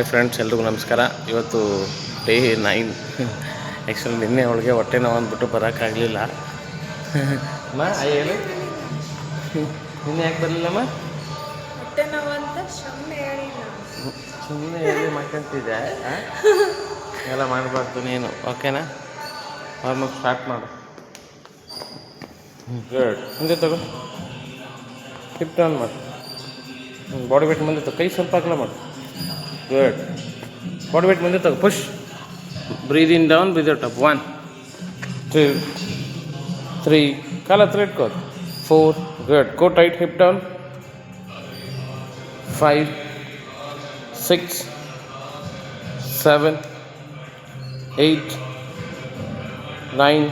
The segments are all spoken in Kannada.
ಹಾಯ್ ಫ್ರೆಂಡ್ಸ್ ಎಲ್ರಿಗೂ ನಮಸ್ಕಾರ. ಇವತ್ತು ಡೇ ನೈನ್ ಆ್ಯಕ್ಚುಲಿ ನಿನ್ನೆ ಅವಳಿಗೆ ಹೊಟ್ಟೆ ನೋವು ಅಂದ್ಬಿಟ್ಟು ಬರೋಕ್ಕಾಗಲಿಲ್ಲ. ಅಮ್ಮ ಹೇಳಿ. ನಿನ್ನೆ ಯಾಕೆ ಬರಲಿಲ್ಲಮ್ಮ? ಹೊಟ್ಟೆ ಸುಮ್ಮನೆ ಹೇಳಿ ಮಾಡ್ಕೊಂತಿದ್ದೆ? ಎಲ್ಲ ಮಾಡಬಾರ್ದು ನೀನು. ಓಕೆನಾ ಆಲ್ಮೋಸ್ಟ್ ಸ್ಟಾರ್ಟ್ ಮಾಡು. ಗುಡ್ ಮುಂದೆ ತಗೋ. ಹಿಪ್ ಟರ್ನ್ ಮಾಡು. ಬಾಡಿ ವೇಟ್ ಮುಂದೆ ತಗೋ. ಕೈ ಸ್ವಲ್ಪ ಹಾಕಲ ಮಾಡು. ಗುಡ್ ಬಾಡಿ ವೇಟ್ ಮುಂದೆ ತಗೋ push breathe in down breathe out up one two three ಕಾಲ ಹತ್ರ ಇಟ್ಕೋ four good go tight hip down five six seven eight nine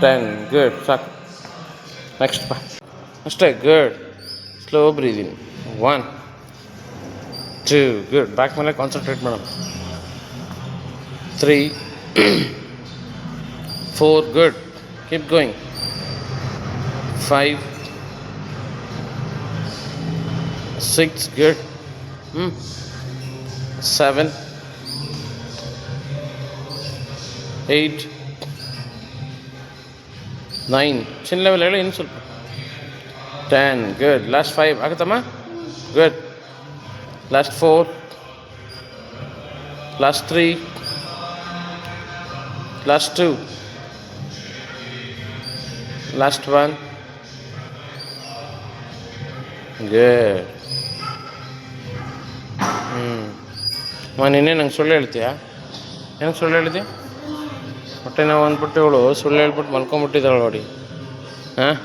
ten good ಸಾಕು ನೆಕ್ಸ್ಟ್ ಬಾ ಅಷ್ಟೇ good slow breathing one two good back ಮೇಲೆ ಕಾನ್ಸಂಟ್ರೇಟ್ ಮಾಡೋಣ three four good keep going five six good ಹ್ಞೂ seven eight nine chin level ಹೇಳಿ ಇನ್ನು ಸ್ವಲ್ಪ ten good last five ಆಗುತ್ತಮ್ಮ good last four last three last two last one good ಹ್ಞೂ ಮಾ ನಿನ್ನೆ ನಂಗೆ ಸುಳ್ಳು ಹೇಳ್ತೀಯಾ ಏನಕ್ಕೆ ಸುಳ್ಳು ಹೇಳಿದೆ ಹೊಟ್ಟೆ ನಾವು ಅಂದ್ಬಿಟ್ಟು ಇವಳು ಸುಳ್ಳು ಹೇಳ್ಬಿಟ್ಟು ಮಲ್ಕೊಂಬಿಟ್ಟಿದ್ದಾಳೆ ನೋಡಿ ಹಾಂ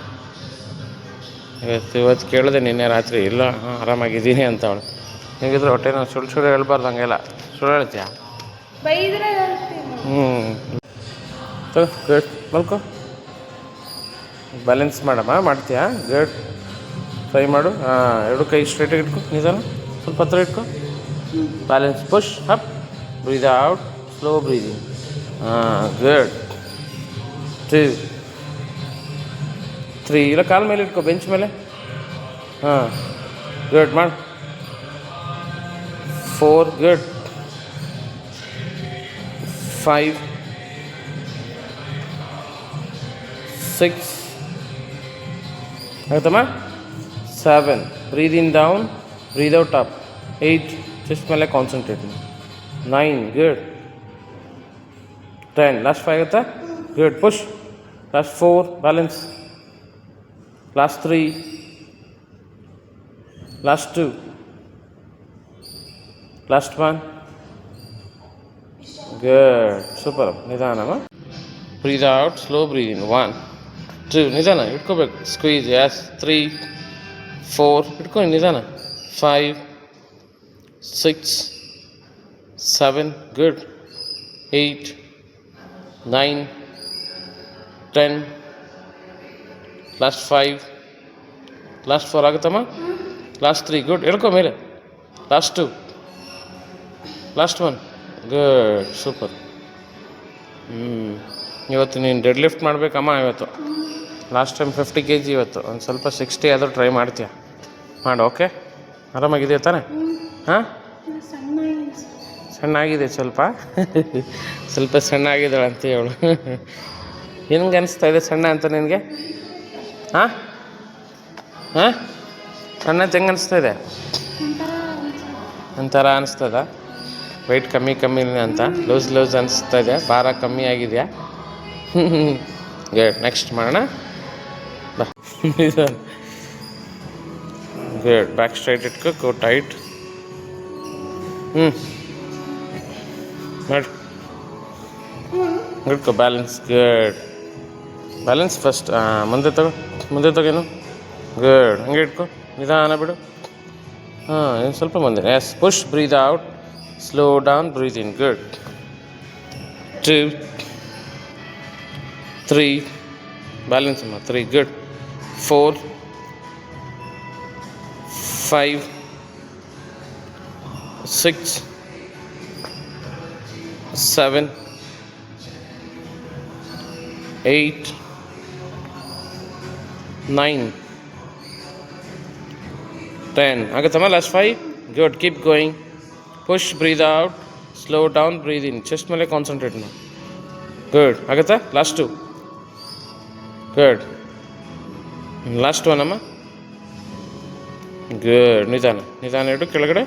ಇವತ್ತು ಇವತ್ತು ಕೇಳಿದೆ ನಿನ್ನೆ ರಾತ್ರಿ ಇಲ್ಲ ಹಾಂ ಆರಾಮಾಗಿದ್ದೀನಿ ಅಂತ ಅವಳು ಹೇಗಿದ್ರೆ ಹೊಟ್ಟೆ ನಾವು ಸುಳ್ಳು ಸುಳ್ಳು ಹೇಳ್ಬಾರ್ದು ಹಂಗೆಲ್ಲ. ಸುಳ್ಳು ಹೇಳ್ತೀಯಾ? ಹ್ಞೂ ಗೇಟ್ ಗುಡ್ ಮಲ್ಕೋ. ಬ್ಯಾಲೆನ್ಸ್ ಮಾಡಮ್ಮ ಮಾಡ್ತೀಯಾ? ಗುಡ್ ಟ್ರೈ ಮಾಡು. ಹಾಂ ಎರಡು ಕೈ ಸ್ಟ್ರೈಟಾಗಿ ಇಟ್ಕೊ ನಿಧಾನ. ಸ್ವಲ್ಪ ಹತ್ರ ಇಟ್ಕೊ. Balance push up breathe out slow breathing ಹಾಂ ಗುಡ್ ಟೂ ತ್ರೀ ಇಲ್ಲ ಕಾಲ ಮೇಲೆ ಇಟ್ಕೊ ಬೆಂಚ್ ಮೇಲೆ. ಹಾಂ ಗುಡ್ ಮಾಡು. Four good five six ಆಗುತ್ತಮ್ಮ seven breathe in down breathe out up eight chest ಮೇಲೆ concentrate nine good ten last five ಆಗುತ್ತಾ good push last four balance last three last two last one good super ನಿಧಾನಮ್ಮ breathe out slow breathing one two ನಿಧಾನ ಇಟ್ಕೋಬೇಕು ಸ್ಕ್ವೀಸ್ ಎಸ್ ತ್ರೀ ಫೋರ್ ಇಟ್ಕೊ ನಿಧಾನ five six seven good eight nine ten last five last four ಆಗುತ್ತಮ್ಮ last three good ಹೇಳ್ಕೊ ಮೇಲೆ last two last one good super ಹ್ಞೂ ಇವತ್ತು ನೀನು ಡೆಡ್ ಲಿಫ್ಟ್ ಮಾಡಬೇಕಮ್ಮ ಇವತ್ತು. Last time fifty K G ಇವತ್ತು. ಒಂದು ಸ್ವಲ್ಪ ಸಿಕ್ಸ್ಟಿ ಆದರೂ ಟ್ರೈ ಮಾಡ್ತೀಯ. ಮಾಡು ಓಕೆ ಆರಾಮಾಗಿದೆಯಾ ತಾನೆ? ಹಾಂ? ಸಣ್ಣ ಸಣ್ಣಾಗಿದೆ ಸ್ವಲ್ಪ. ಸ್ವಲ್ಪ ಸಣ್ಣ ಆಗಿದ್ದಾಳೆ ಅಂತ ಹೇಳು. ಹೆಂಗೆ ಅನಿಸ್ತಾ ಇದೆ ಸಣ್ಣ ಅಂತ ನಿನಗೆ? ಹಾಂ? ಹಾಂ? ಸಣ್ಣ ಹೆಂಗೆ ಅನಿಸ್ತಾ ಇದೆ. ಒಂಥರ ಅನಿಸ್ತದ? ವೆಯ್ಟ್ ಕಮ್ಮಿ ಕಮ್ಮಿ ಅಂತ. ಲೂಸ್ ಲೂಸ್ ಅನಿಸ್ತಾ ಇದೆ. ಭಾರ ಕಮ್ಮಿ ಆಗಿದೆಯಾ? ಗುಡ್ ನೆಕ್ಸ್ಟ್ ಮಾಡೋಣ. ಗುಡ್ ಬ್ಯಾಕ್ ಸ್ಟ್ರೈಟ್ ಇಟ್ಕೋ ಟೈಟ್ ಹ್ಞೂ ಹಿಡ್ಕೊ ಬ್ಯಾಲೆನ್ಸ್ ಗುಡ್ ಬ್ಯಾಲೆನ್ಸ್ ಫಸ್ಟ್ ಮುಂದೆ ತಗೋ, ಮುಂದೆ ತಗೋನು ಗುಡ್ ಹಂಗೆ ಇಟ್ಕೋ. ನಿಧಾನ ಬಿಡು. ಹಾಂ, ಇನ್ನು ಸ್ವಲ್ಪ ಮುಂದೆ. Yes push breathe out Slow down, Breathing. Good. Two, three, balance. Three, good. Four, five, six, seven, eight, nine, ten. Okay, Tama, last five. Good. Keep going. Push breathe out slow down breathe in chest ಮೇಲೆ ಕಾನ್ಸಂಟ್ರೇಟ್ ಮಾಡಿ ಗುಡ್ ಆಗುತ್ತಾ? ಲಾಸ್ಟು ಗುಡ್ ಲಾಸ್ಟ್ ಒನ್ ಅಮ್ಮ. ಗುಡ್ ನಿಧಾನ. ನಿಧಾನ ಇಡು ಕೆಳಗಡೆ.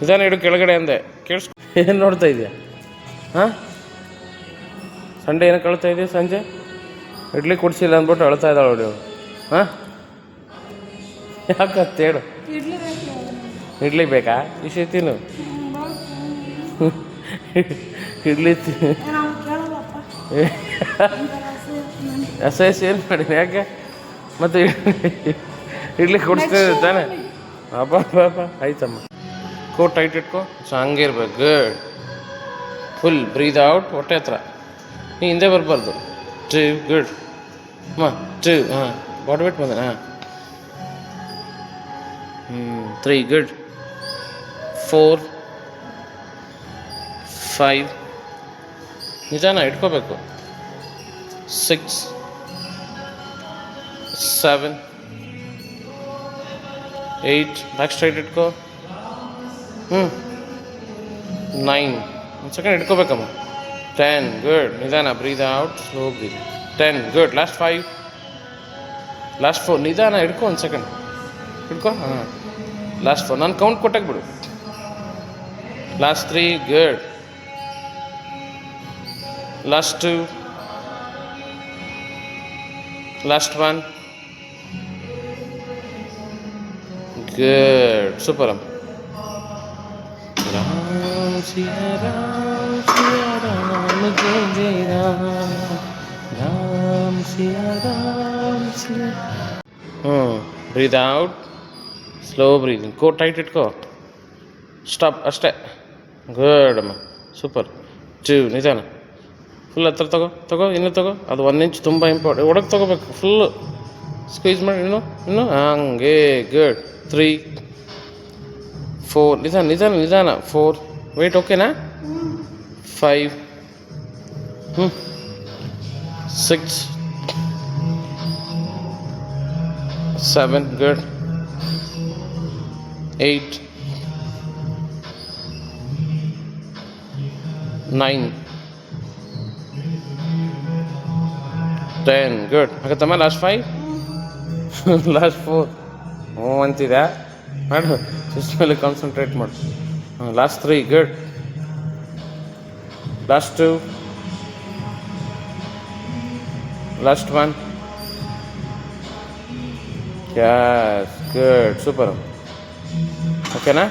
ನಿಧಾನ ಇಡು ಕೆಳಗಡೆ ಅಂದೆ. ಕೇಳಿಸ್ ಏನು ನೋಡ್ತಾ ಇದೆಯಾ? ಹಾಂ? ಸಂಡೇ ಏನೋ ಕಳ್ತಾ ಇದೆಯಾ ಸಂಜೆ? ಇಡ್ಲಿ ಕುಡಿಸಿಲ್ಲ ಅಂದ್ಬಿಟ್ಟು ಅಳ್ತಾ ಇದ್ದಾಳೆ ನೋಡಿ ಅವಳು. ಹಾಂ? ಯಾಕೆ ಹೇಳು. ಇಡ್ಲಿ ಬೇಕಾ? ಇಶಿ ತಿನ್ನು. ಇಡ್ಲಿ ಎಸ್ ಏನು ಮಾಡಿ ಯಾಕೆ? ಮತ್ತೆ ಇಡ್ಲಿ ಕೊಡಿಸ್ತಿದ್ದೆ ತಾನೆ? ಅಪ್ಪ ಪಾಪ ಆಯ್ತಮ್ಮ. ಕೋ ಟೈಟ್ ಇಟ್ಕೋ. ಸೊ ಹಂಗೆ ಇರ್ಬೇಕು. ಗುಡ್ ಫುಲ್ ಬ್ರೀದ್ ಔಟ್ ಹೊಟ್ಟೆ ಹತ್ರ. ನೀ ಹಿಂದೆ ಬರಬಾರ್ದು. ಟ್ರೀ ಗುಡ್ ಅಮ್ಮ ಟ್ರೀ ಹಾಂ. ಬಾಡ್ಬಿಟ್ಟು ಬಂದ ಹಾಂ. ಹ್ಞೂ ತ್ರೀ ಗುಡ್ ಫೋರ್, ಫೈವ್ ನಿಜಾನಾ ಇಟ್ಕೋಬೇಕು. Six, seven, eight, back straight ಇಟ್ಕೋ. ಹ್ಞೂ ನೈನ್. ಒಂದು ಸೆಕೆಂಡ್ ಇಟ್ಕೋಬೇಕಮ್ಮ. Ten, good. ನಿಧಾನ, breathe out, slow breathe. Ten, good. Last five. Last four. ನಿಧಾನ ಹಿಡ್ಕೊ ಒಂದು ಸೆಕೆಂಡ್. ಹಿಡ್ಕೊ ಹಾಂ. Last four. ನಾನು ಕೌಂಟ್ ಕೊಟ್ಟಾಗ ಬಿಡು. Last three, good. Last two. Last one. Good. Super. Ram Ram Ram Jai Ram Ram Ram Hmm. Breathe out. Slow breathing. Go tight it go. Stop. A step. Good ಅಮ್ಮ ಸೂಪರ್ ಟೂ ನಿಧಾನ ಫುಲ್ ಹತ್ರ ತಗೋ ತಗೋ ಇನ್ನೂ ತಗೋ ಅದು ಒಂದು ಇಂಚ್ ತುಂಬ ಇಂಪಾರ್ಟೆಂಟ್ ಒಳಗೆ ತಗೋಬೇಕು ಫುಲ್ಲು ಸ್ಕ್ವೀಸ್ ಮಾಡಿ ಇನ್ನು ಇನ್ನು ಹಂಗೆ ಗುಡ್ ತ್ರೀ ಫೋರ್ ನಿಧಾನ ನಿಧಾನ ನಿಧಾನ ಫೋರ್ ವೆಯ್ಟ್ ಓಕೆನಾ ಫೈವ್ ಹ್ಞೂ six seven good eight nine ten good ಆಗತ್ತಮ್ಮ last five last four ಹ್ಞೂ ಅಂತಿದ್ಯಾ ಮಾಡು. ಸಿಸ್ಟಮಲ್ಲಿ ಮೇಲೆ ಕಾನ್ಸಂಟ್ರೇಟ್ ಮಾಡು. ಹಾಂ last three good last two last one yes good super ಓಕೆನಾ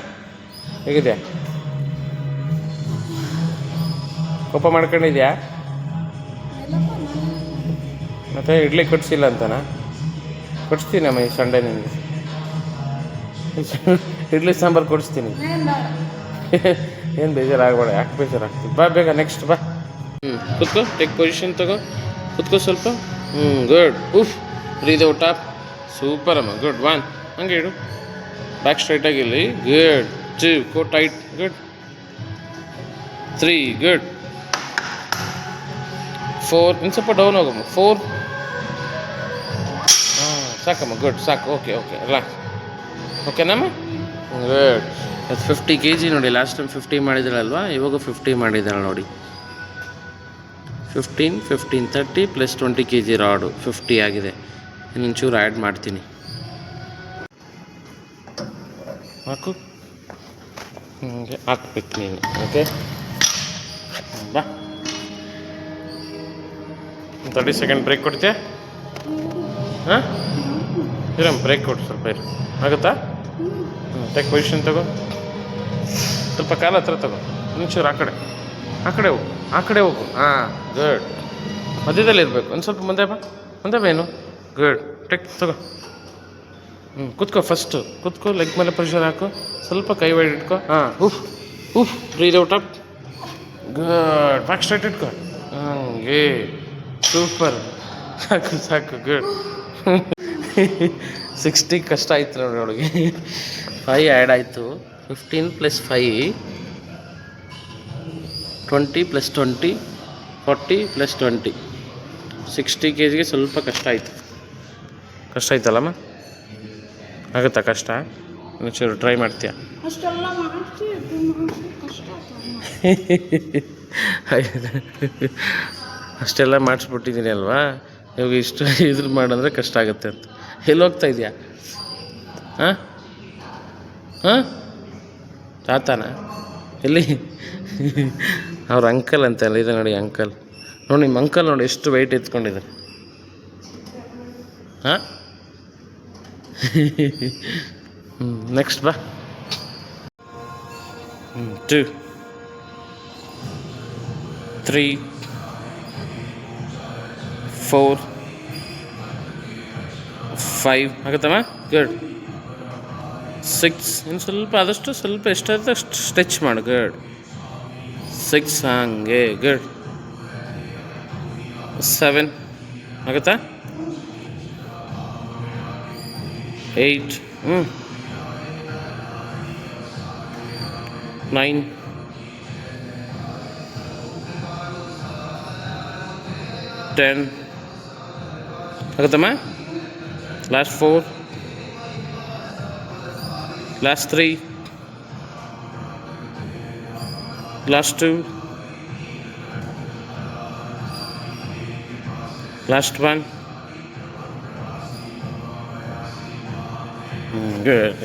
ಹೇಗಿದೆಯಾ? ಕೋಪ ಮಾಡ್ಕೊಂಡಿದ್ಯಾ? ಮತ್ತೆ ಇಡ್ಲಿ ಕೊಡಿಸಿಲ್ಲ ಅಂತನಾ? ಕೊಡಿಸ್ತೀನಮ್ಮ ಈ ಸಂಡೆ ನಿನಗೆ ಇಡ್ಲಿ ಸಾಂಬಾರು ಕೊಡಿಸ್ತೀನಿ. ಏನು ಬೇಜಾರಾಗಬೇಡ, ಯಾಕೆ ಬೇಜಾರಾಗ್ತೀನಿ ಬಾ ಬೇಗ ನೆಕ್ಸ್ಟ್ ಬಾ. ಹ್ಞೂ ಕುತ್ಕೋ ಟೇಕ್ ಪೊಸಿಷನ್ ತಗೋ. ಕುತ್ಕೋ ಸ್ವಲ್ಪ. ಹ್ಞೂ ಗುಡ್ ಉಫ್ ಬ್ರೀದ್ ಔಟ್ ಟಾಪ್ ಸೂಪರ್ ಅಮ್ಮ ಗುಡ್ ಒನ್ ಹಂಗೆ ಇಡು. ಬ್ಯಾಕ್ ಸ್ಟ್ರೈಟ್ ಇಲ್ಲಿ. ಗುಡ್ ಟೂ ಕೋ tight good three good four ಇನ್ನು ಸ್ವಲ್ಪ ಡೌನ್ ಹೋಗಮ್ಮ. ಫೋರ್ ಹಾಂ ಸಾಕಮ್ಮ ಗುಡ್ ಸಾಕು. ಓಕೆ ಓಕೆ ಅಲ್ಲ ಓಕೆನಮ್ಮ ಗುಡ್ ಅದು ಫಿಫ್ಟಿ ಕೆ ಜಿ ನೋಡಿ ಲಾಸ್ಟ್ ಟೈಮ್ ಫಿಫ್ಟಿ ಮಾಡಿದ್ರಲ್ವಾ ಇವಾಗ ಫಿಫ್ಟಿ ಮಾಡಿದ್ದಾಳೆ ನೋಡಿ. Fifteen fifteen thirty plus twenty K G rod fifty ಆಗಿದೆ. ಇನ್ನೊಂಚೂರು ಆ್ಯಡ್ ಮಾಡ್ತೀನಿ. ಹಾಕು. ಹಾಗೆ ಹಾಕ್ಬೇಕು ನೀನು ಓಕೆ ಬಾ. ತರ್ಟಿ ಸೆಕೆಂಡ್ ಬ್ರೇಕ್ ಕೊಡ್ತೀಯ? ಹಾಂ? ಇರಮ್ಮ ಬ್ರೇಕ್ ಕೊಡು, ಸ್ವಲ್ಪ ಇರು. ಆಗುತ್ತಾ? ಟೆಕ್ ಪೊಸಿಷನ್ ತಗೋ. ಸ್ವಲ್ಪ ಕಾಲ ಹತ್ರ ತಗೋ. ಒಂಚೂರು ಆ ಕಡೆ. ಆ ಕಡೆ ಹೋಗು. ಆ ಕಡೆ ಹೋಗು. ಹಾಂ ಗುಡ್ ಮಧ್ಯದಲ್ಲಿ ಇರಬೇಕು. ಒಂದು ಸ್ವಲ್ಪ ಮುಂದೆ ಬಾ. ಮುಂದೆ ಬಾ ಏನು ಗುಡ್ ಟೆಕ್ ತಗೋ. ಹ್ಞೂ ಕುತ್ಕೋ ಫಸ್ಟು ಕೂತ್ಕೋ ಲೆಗ್ ಮೇಲೆ ಪ್ರೆಷರ್ ಹಾಕು. ಸ್ವಲ್ಪ ಕೈ ವೈಡ್ ಇಟ್ಕೋ. ಹಾಂ, ಉಫ್ ಉಫ್ breathe out up good back straight ಇಟ್ಕೋ ಹಂಗೆ ಸೂಪರ್ ಸಾಕು ಸಾಕು ಗುಡ್ ಸಿಕ್ಸ್ಟಿ ಕಷ್ಟ ಆಯ್ತು ನೋಡಿ ಅವಳಿಗೆ. ಫೈ ಆ್ಯಡ್ ಆಯಿತು. Fifteen plus five twenty plus twenty forty plus twenty sixty K ಜಿಗೆ ಸ್ವಲ್ಪ ಕಷ್ಟ ಆಯಿತು. ಕಷ್ಟ ಆಯ್ತಲ್ಲಮ್ಮ ಆಗುತ್ತಾ ಕಷ್ಟ? ಒಂಚೂರು ಟ್ರೈ ಮಾಡ್ತೀಯಾ? ಅಷ್ಟೆಲ್ಲ ಮಾಡಿಸ್ಬಿಟ್ಟಿದ್ದೀನಿ ಅಲ್ವಾ? ನೀವು ಇಷ್ಟು ಇದ್ರ ಮಾಡಂದ್ರೆ ಕಷ್ಟ ಆಗುತ್ತೆ ಅಂತ. ಎಲ್ಲಿ ಹೋಗ್ತಾ ಇದೆಯಾ? ಹಾಂ? ಹಾಂ? ತಾತನ? ಎಲ್ಲಿ? ಅವ್ರ ಅಂಕಲ್ ಅಂತ ಅಲ್ಲ ಇದೆ ನೋಡಿ ಅಂಕಲ್ ನೋಡಿ ನಿಮ್ಮ ಅಂಕಲ್ ನೋಡಿ ಎಷ್ಟು ವೆಯ್ಟ್ ಎತ್ಕೊಂಡಿದ್ದಾರೆ ಹಾಂ? ಹ್ಞೂ ನೆಕ್ಸ್ಟ್ ಬಾ. ಹ್ಞೂ ಟು ತ್ರೀ ಫೋರ್ ಫೈವ್ ಆಗುತ್ತಮ್ಮ ಗುಡ್ ಸಿಕ್ಸ್ ಇನ್ನು ಸ್ವಲ್ಪ ಆದಷ್ಟು ಸ್ವಲ್ಪ ಎಷ್ಟಾಗುತ್ತೆ ಅಷ್ಟು ಸ್ಟ್ರೆಚ್ ಮಾಡು. ಗುಡ್ ಸಿಕ್ಸ್ ಹಂಗೆ. ಗುಡ್ ಸೆವೆನ್ ಆಗುತ್ತಾ ಏಯ್ಟ್ ಹ್ಞೂ nine ten ಆಗುತ್ತಮ್ಮ last four last three last two last one good